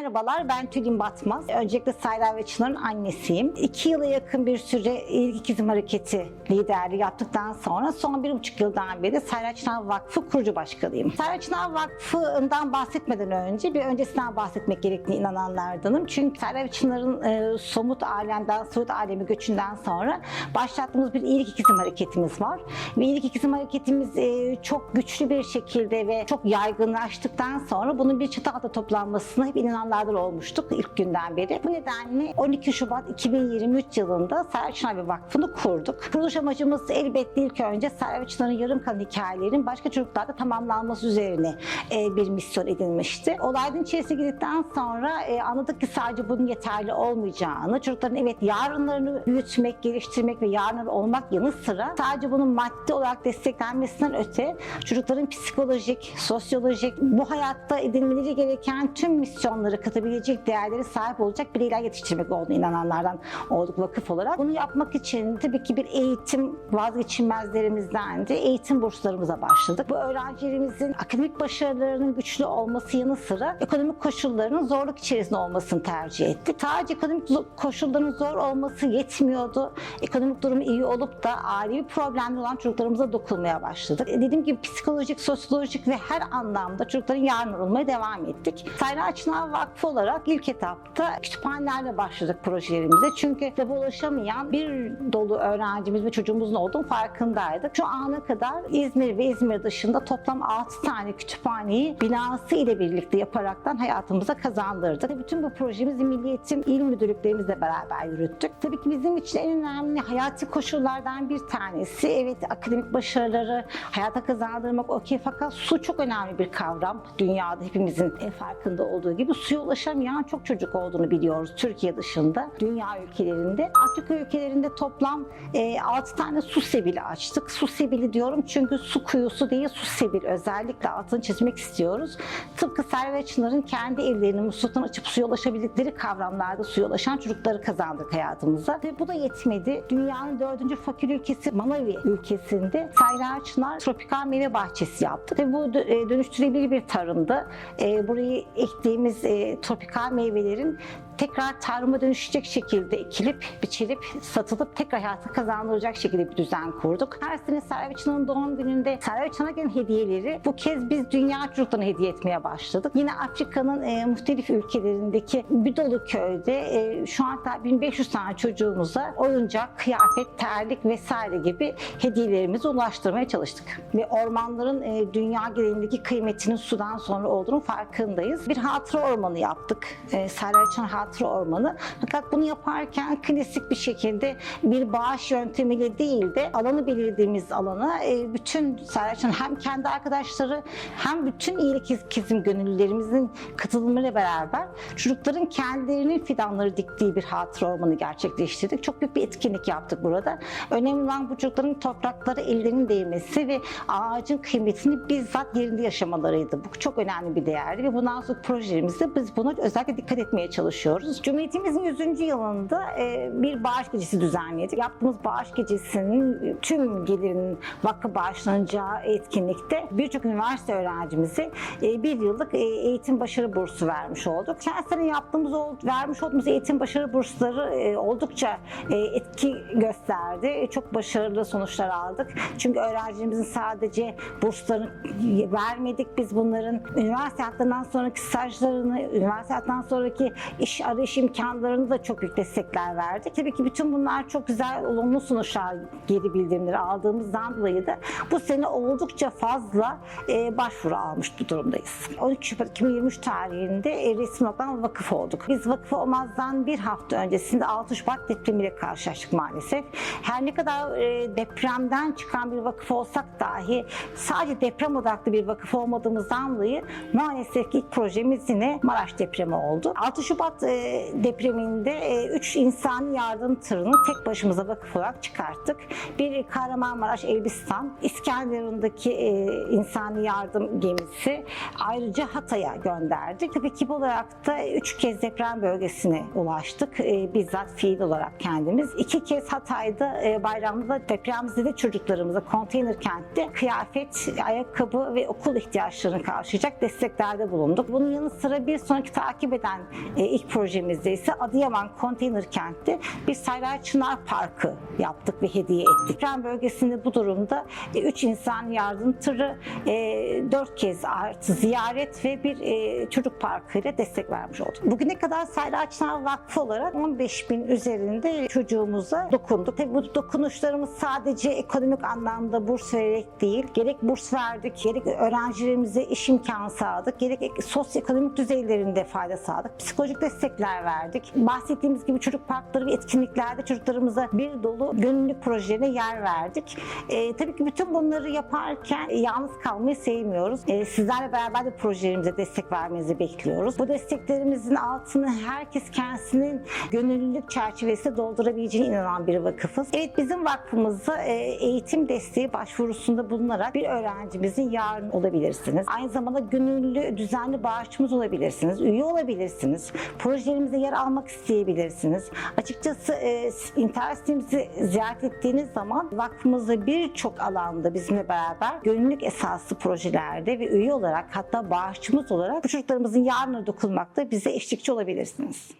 Merhabalar, ben Tülin Batmaz. Öncelikle Sayra ve Çınar'ın annesiyim. İki yıla yakın bir süre İlk İkizim Hareketi liderliği yaptıktan sonra son bir buçuk yıldan beri Sayra Çınar Vakfı kurucu başkanıyım. Sayra Çınar Vakfı'ndan bahsetmeden önce bir öncesinden bahsetmek gerektiğine inananlardanım. Çünkü Sayra Çınar'ın e, somut alemden, soyut alemi göçünden sonra başlattığımız bir İlk İkizim Hareketimiz var. Ve İlk İkizim Hareketimiz e, çok güçlü bir şekilde ve çok yaygınlaştıktan sonra bunun bir çatı altında toplanmasına hep inananlardan olmuştuk ilk günden beri. Bu nedenle 12 Şubat 2023 yılında Servet Çınar Vakfı'nı kurduk. Kuruluş amacımız elbette ilk önce Servet Çınar'ın yarım kalan hikayelerin başka çocuklarda tamamlanması üzerine e, bir misyon edilmişti. Olayın içerisine girdikten sonra e, anladık ki sadece bunun yeterli olmayacağını, çocukların evet yarınlarını büyütmek, geliştirmek ve yarınları olmak yanı sıra sadece bunun maddi olarak desteklenmesinden öte çocukların psikolojik, sosyolojik, bu hayatta edinmeleri gereken tüm misyonları katabilecek değerlere sahip olacak bireyler yetiştirmek olduğunu inananlardan olduk vakıf olarak. Bunu yapmak için tabii ki bir eğitim vazgeçilmezlerimizdendi. Eğitim burslarımıza başladık. Bu öğrencilerimizin akademik başarılarının güçlü olması yanı sıra ekonomik koşullarının zorluk içerisinde olmasını tercih ettik. Sadece ekonomik koşulların zor olması yetmiyordu. Ekonomik durumu iyi olup da ailevi problemli olan çocuklarımıza dokunmaya başladık. E, Dediğim gibi psikolojik, sosyolojik ve her anlamda çocukların yarın olmaya devam ettik. Sayra Çınar Vakfı olarak ilk etapta kütüphanelerle başladık projelerimize. Çünkü kitaba ulaşamayan bir dolu öğrencimiz ve çocuğumuzun olduğunu farkındaydık. Şu ana kadar İzmir ve İzmir dışında toplam 6 tane kütüphaneyi binası ile birlikte yaparaktan hayatımıza kazandırdık. Bütün bu projemizi Milli Eğitim İl Müdürlüklerimizle beraber yürüttük. Tabii ki bizim için en önemli hayati koşullardan bir tanesi evet akademik başarıları hayata kazandırmak okey fakat su çok önemli bir kavram. Dünyada hepimizin farkında olduğu gibi suya ulaşamayan çok çocuk olduğunu biliyoruz Türkiye dışında. Dünya ülkelerinde. Afrika ülkelerinde toplam e, 6 tane su sebili açtık. Su sebili diyorum çünkü su kuyusu değil su sebil özellikle altını çizmek istiyoruz. Tıpkı Servet Çınar'ın kendi evlerinin musluktan açıp suya ulaşabildikleri kavramlarda suya ulaşan çocukları kazandık hayatımıza. Ve bu da yetmedi. Dünyanın dördüncü fakir ülkesi Malawi ülkesinde Çınar tropikal meyve bahçesi yaptık. Ve bu e, dönüştürülebilir bir tarımdı. E, burayı ektiğimiz e, tropikal meyvelerin tekrar tarıma dönüşecek şekilde ekilip, biçilip, satılıp tekrar hayata kazandıracak şekilde bir düzen kurduk. Her sene Servet Çınar'ın doğum gününde Servet Çınar'a gelen hediyeleri bu kez biz dünya çocuklarına hediye etmeye başladık. Yine Afrika'nın e, muhtelif ülkelerindeki bir dolu köyde e, şu an hatta 1500 tane çocuğumuza oyuncak, kıyafet, terlik vesaire gibi hediyelerimizi ulaştırmaya çalıştık. Ve ormanların e, dünya genelindeki kıymetinin sudan sonra olduğunu farkındayız. Bir hatıra ormanı yaptık. E, Servet Çınar Hatıra Ormanı. Fakat bunu yaparken klasik bir şekilde bir bağış yöntemiyle değil de alanı belirlediğimiz alana e, bütün Servet Çınar hem kendi arkadaşları hem bütün iyilik ikizim gönüllülerimizin katılımıyla beraber çocukların kendilerinin fidanları diktiği bir hatıra ormanı gerçekleştirdik. Çok büyük bir etkinlik yaptık burada. Önemli olan bu çocukların topraklara ellerinin değmesi ve ağacın kıymetini bizzat yerinde yaşamalarıydı. Bu çok önemli bir değerdi ve bundan sonra projelerimizde biz buna özellikle dikkat etmeye çalışıyoruz. Cumhuriyetimizin 100. yılında e, bir bağış gecesi düzenledik. Yaptığımız bağış gecesinin tüm gelirinin vakfı bağışlanacağı etkinlikte birçok üniversite öğrencimize e, bir yıllık e, eğitim başarı bursu vermiş olduk. Geçen yaptığımız, vermiş olduğumuz eğitim başarı bursları oldukça etki gösterdi. Çok başarılı sonuçlar aldık. Çünkü öğrencilerimizin sadece burslarını vermedik. Biz bunların üniversite hayatlarından sonraki stajlarını, üniversite hayatından sonraki iş arayış imkanlarını da çok büyük destekler verdik. Tabii ki bütün bunlar çok güzel, olumlu sonuçlar geri bildirimleri aldığımızdan dolayı da bu sene oldukça fazla e, başvuru almış durumdayız. 12 Şubat 2023 tarihinde e, resmi olarak vakıf olduk. Biz vakıf olmazdan bir hafta öncesinde 6 Şubat depremiyle karşılaştık maalesef. Her ne kadar e, depremden çıkan bir vakıf olsak dahi sadece deprem odaklı bir vakıf olmadığımızdan dolayı maalesef ilk projemiz yine Maraş depremi oldu. 6 Şubat e, e, depreminde 3 insani yardım tırını tek başımıza vakıf olarak çıkarttık. Bir Kahramanmaraş Elbistan, İskenderun'daki e, insani yardım gemisi ayrıca Hatay'a gönderdik. Tabii ekip olarak da 3 kez deprem bölgesine ulaştık. E, bizzat fiil olarak kendimiz. İki kez Hatay'da e, bayramda depremzede çocuklarımıza konteyner kentte kıyafet, ayakkabı ve okul ihtiyaçlarını karşılayacak desteklerde bulunduk. Bunun yanı sıra bir sonraki takip eden e, ilk projemizde ise Adıyaman konteyner kentte bir Sayrar Çınar Parkı yaptık ve hediye ettik. Deprem bölgesinde bu durumda 3 insan yardım tırı, 4 kez artı ziyaret ve bir e, çocuk parkıyla destek vermiş olduk. Bugüne kadar Sayrar Çınar Vakfı olarak 15 bin üzerinde çocuğumuza dokunduk. Tabii bu dokunuşlarımız sadece ekonomik anlamda burs vererek değil, gerek burs verdik, gerek öğrencilerimize iş imkanı sağladık, gerek ek- sosyoekonomik düzeylerinde fayda sağladık, psikolojik destekler verdik. Bahsettiğimiz gibi çocuk parkları ve etkinliklerde çocuklarımıza bir dolu gönüllülük projelerine yer verdik. Ee, tabii ki bütün bunları yaparken yalnız kalmayı sevmiyoruz. Ee, sizlerle beraber de projelerimize destek vermenizi bekliyoruz. Bu desteklerimizin altını herkes kendisinin gönüllülük çerçevesinde doldurabileceğine inanan bir vakıfız. Evet bizim vakfımızda e, eğitim desteği başvurusunda bulunarak bir öğrencimizin yarın olabilirsiniz. Aynı zamanda gönüllü düzenli bağışçımız olabilirsiniz. Üye olabilirsiniz. Projelerimizde yer almak isteyebilirsiniz. Açıkçası e, internet sitemizi ziyaret ettiğiniz zaman vakfımızda birçok alanda bizimle beraber gönüllülük esaslı projelerde ve üye olarak hatta bağışçımız olarak bu çocuklarımızın yarına dokunmakta bize eşlikçi olabilirsiniz.